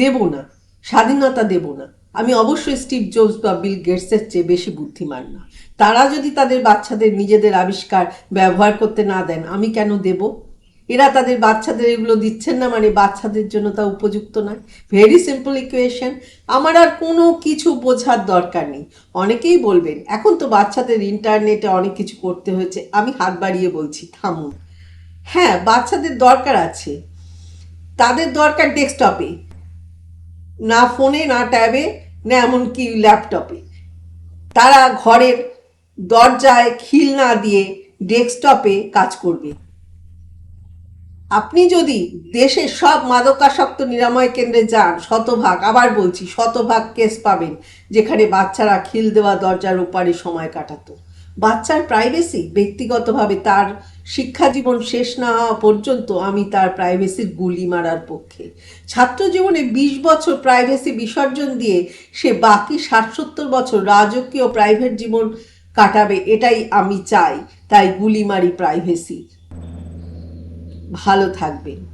দেব না, স্বাধীনতা দেব না। আমি অবশ্যই স্টিভ জোবস বা বিল গেটসের চেয়ে বেশি বুদ্ধিমান না। তারা যদি তাদের বাচ্চাদের নিজেদের আবিষ্কার ব্যবহার করতে না দেন, আমি কেন দেব? এরা তাদের বাচ্চাদের এগুলো দিচ্ছেন না মানে বাচ্চাদের জন্য তা উপযুক্ত নয়। ভেরি সিম্পল ইকুয়েশন আমার আর কোনো কিছু বোঝার দরকার নেই। অনেকেই বলবেন, এখন তো বাচ্চাদের ইন্টারনেটে অনেক কিছু করতে হয়েছে। আমি হাত বাড়িয়ে বলছি, থামুন। হ্যাঁ বাচ্চাদের দরকার আছে। তাদের দরকার ডেস্কটপে। না ফোনে, না ট্যাবে, না এমনকি ল্যাপটপে। তারা ঘরের দরজায় খিল না দিয়ে ডেস্কটপে কাজ করবে। আপনি যদি দেশের সব মাদকাসক্ত নিরাময় কেন্দ্রে যান, শতভাগ, আবার বলছি, শতভাগ কেস পাবেন, যেখানে বাচ্চারা খিল দেওয়া দরজার ওপারে সময় কাটাতো। বাচ্চার প্রাইভেসি ব্যক্তিগতভাবে তার শিক্ষা জীবন শেষ না হওয়া পর্যন্ত আমি তার প্রাইভেসির গুলি মারার পক্ষে। ছাত্র জীবনে বিশ বছর প্রাইভেসি বিসর্জন দিয়ে সে বাকি ষাট সত্তর বছর রাজকীয় প্রাইভেট জীবন কাটাবে, এটাই আমি চাই। তাই গুলি মারি প্রাইভেসি ভালো থাকবেন।